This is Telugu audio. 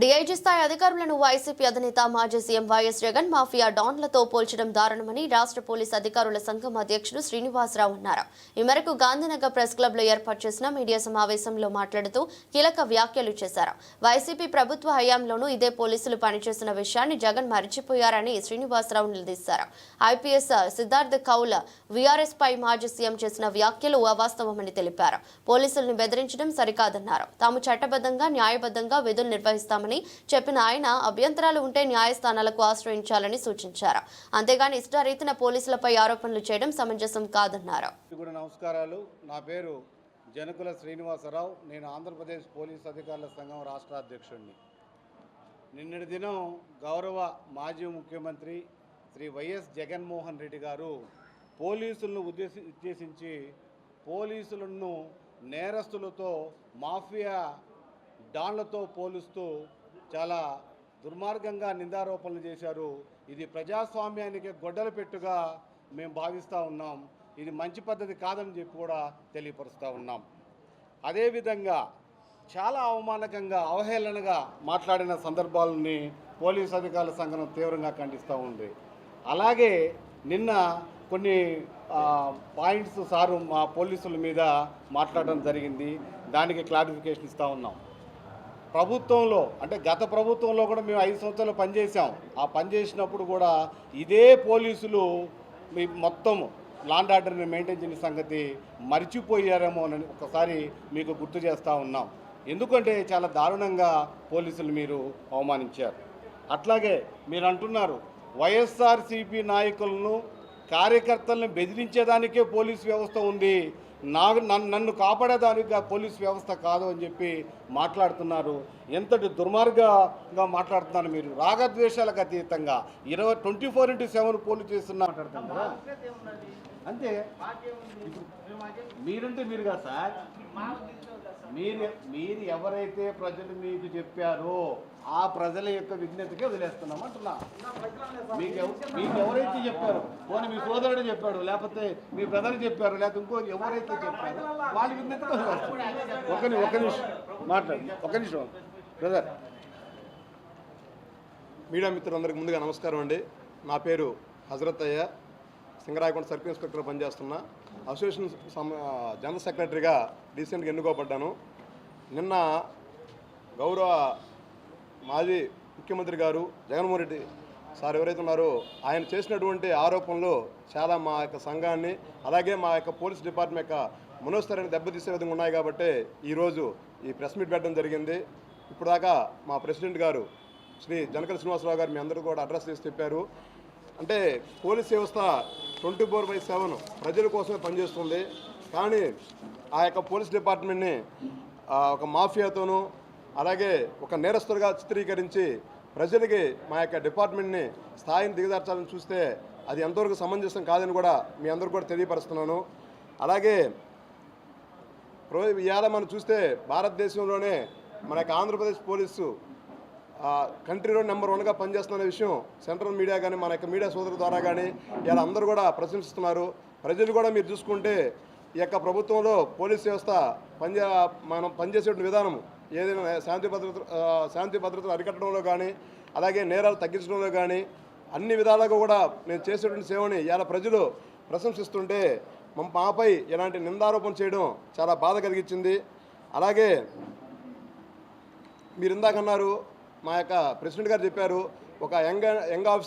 డీఐజీ స్థాయి అధికారులను వైసీపీ అధినేత మాజీ సీఎం వైఎస్ జగన్ మాఫియా డాన్లతో పోల్చడం దారుణమని రాష్ట్ర పోలీస్ అధికారుల సంఘం అధ్యక్షుడు శ్రీనివాసరావు అన్నారు. ఈ మేరకు గాంధీనగర్ ప్రెస్ క్లబ్లో ఏర్పాటు చేసిన మీడియా సమావేశంలో మాట్లాడుతూ కీలక వ్యాఖ్యలు చేశారు. వైసీపీ ప్రభుత్వ హయాంలోనూ ఇదే పోలీసులు పనిచేసిన విషయాన్ని జగన్ మరిచిపోయారని శ్రీనివాసరావు నిలదీశారు. ఐపీఎస్ సిద్ధార్థ్ కౌల్ వీఆర్ఎస్ పై మాజీ సీఎం చేసిన వ్యాఖ్యలు అవాస్తవమని తెలిపారు. పోలీసుల్ని బెదిరించడం సరికాదన్నారు. తాము చట్టబద్ధంగా న్యాయబద్ధంగా విధులు నిర్వహిస్తామని చెప్పిన ఆయన అభ్యంతరాలు ఉంటే న్యాయస్థానాలకు ఆశ్రయించాలని సూచించారు. అంతేగాని ఇష్టారీతిన పోలీసులపై ఆరోపణలు చేయడం సమంజసం కాదన్నారు. నమస్కారాలు. నా పేరు జనకుల శ్రీనివాసరావు. నేను ఆంధ్రప్రదేశ్ పోలీస్ అధికారుల సంఘం రాష్ట్ర అధ్యక్షుడిని. నిన్నటి దినం గౌరవ మాజీ ముఖ్యమంత్రి శ్రీ వైఎస్ జగన్మోహన్ రెడ్డి గారు పోలీసులను ఉద్దేశి ఉద్దేశించి పోలీసులను నేరస్తులతో మాఫియా డాన్లతో పోలుస్తూ చాలా దుర్మార్గంగా నిందారోపణలు చేశారు. ఇది ప్రజాస్వామ్యానికి గొడ్డలు పెట్టుగా మేము భావిస్తూ ఉన్నాం. ఇది మంచి పద్ధతి కాదని చెప్పి కూడా తెలియపరుస్తూ ఉన్నాం. అదేవిధంగా చాలా అవమానకంగా అవహేళనగా మాట్లాడిన సందర్భాలని పోలీస్ అధికారుల సంఘం తీవ్రంగా ఖండిస్తూ ఉంది. అలాగే నిన్న కొన్ని పాయింట్స్ సారు మా పోలీసుల మీద మాట్లాడడం జరిగింది. దానికి క్లారిఫికేషన్ ఇస్తూ ఉన్నాం. ప్రభుత్వంలో అంటే గత ప్రభుత్వంలో కూడా మేము ఐదు సంవత్సరాలు పనిచేసాం ఆ పనిచేసినప్పుడు కూడా ఇదే పోలీసులు మీ మొత్తం లాండ్ ఆర్డర్ని మెయింటైన్ చేసిన సంగతి మర్చిపోయారేమో అని ఒకసారి మీకు గుర్తు చేస్తూ ఉన్నాం. ఎందుకంటే చాలా దారుణంగా పోలీసులు మీరు అవమానించారు. అట్లాగే మీరు అంటున్నారు వైఎస్ఆర్సీపీ నాయకులను కార్యకర్తలను బెదిరించేదానికే పోలీస్ వ్యవస్థ ఉంది. నాకు నన్ను కాపాడేదానికి పోలీస్ వ్యవస్థ కాదు అని చెప్పి మాట్లాడుతున్నారు. ఎంతటి దుర్మార్గంగా మాట్లాడుతున్నారు మీరు. రాగద్వేషాలకు అతీతంగా ఇరవై twenty four into seven police చేస్తున్నా మాట్లాడుతున్నారు కదా. అంతే. మీరంటే మీరు కదా సార్. మీరు మీరు ఎవరైతే ప్రజలు మీకు చెప్పారో ఆ ప్రజల యొక్క విజ్ఞతకే వదిలేస్తున్నాం అంటున్నా. మీకు మీకు ఎవరైతే చెప్పారు పోనీ మీ సోదరుడు చెప్పాడు లేకపోతే మీ బ్రదర్ చెప్పారు లేకపోతే ఇంకో ఎవరైతే చెప్పారో వాళ్ళ విజ్ఞతకే వదిలేస్తున్నాం. ఒక ఒక నిమిషం మాట్లాడు ఒక నిమిషం బ్రదర్. మీడియా మిత్రులందరికీ ముందుగా నమస్కారం అండి. నా పేరు హజరత్ అయ్య సింగరాయకొండ సర్కిల్ ఇన్స్పెక్టర్ పనిచేస్తున్నా. అసోసియేషన్ జనరల్ సెక్రటరీగా రీసెంట్గా ఎన్నుకోబడ్డాను. నిన్న గౌరవ మాజీ ముఖ్యమంత్రి గారు జగన్మోహన్ రెడ్డి సార్ ఎవరైతే ఉన్నారో ఆయన చేసినటువంటి ఆరోపణలు చాలా మా యొక్క సంఘాన్ని అలాగే మా యొక్క పోలీస్ డిపార్ట్మెంట్ యొక్క మనోస్థరాన్ని దెబ్బతీసే విధంగా ఉన్నాయి కాబట్టి ఈరోజు ఈ ప్రెస్ మీట్ పెట్టడం జరిగింది. ఇప్పుడు దాకా మా ప్రెసిడెంట్ గారు శ్రీ జనకల శ్రీనివాసరావు గారు మీ అందరూ కూడా అడ్రస్ చేసి చెప్పారు. అంటే పోలీస్ వ్యవస్థ ట్వంటీ ఫోర్ బై సెవెన్ ప్రజల కోసమే పనిచేస్తుంది. కానీ ఆ యొక్క పోలీస్ డిపార్ట్మెంట్ని ఒక మాఫియాతోనూ అలాగే ఒక నేరస్తులుగా చిత్రీకరించి ప్రజలకి మా యొక్క డిపార్ట్మెంట్ని స్థాయిని దిగదార్చాలని చూస్తే అది ఎంతవరకు సమంజసం కాదని కూడా మీ అందరూ కూడా తెలియపరుస్తున్నాను. అలాగే ఇవాళ మనం చూస్తే భారతదేశంలోనే మన యొక్క ఆంధ్రప్రదేశ్ పోలీసు కంట్రీలో నెంబర్ వన్గా పనిచేస్తున్న విషయం సెంట్రల్ మీడియా కానీ మన యొక్క మీడియా సోదరుల ద్వారా కానీ ఇలా అందరూ కూడా ప్రశంసిస్తున్నారు. ప్రజలు కూడా మీరు చూసుకుంటే ఈ యొక్క ప్రభుత్వంలో పోలీస్ వ్యవస్థ పనిచే మనం పనిచేసే విధానం ఏదైనా శాంతి భద్రత శాంతి భద్రతను అరికట్టడంలో కానీ అలాగే నేరాలు తగ్గించడంలో కానీ అన్ని విధాలుగా కూడా నేను చేసేటువంటి సేవని ఇలా ప్రజలు ప్రశంసిస్తుంటే మా- మాపై ఇలాంటి నిందారోపణ చేయడం చాలా బాధ కలిగించింది. అలాగే మీరు ఇందాకన్నారు మా యొక్క ప్రెసిడెంట్ గారు చెప్పారు ఒక యంగ్ యంగ్ ఆఫీసర్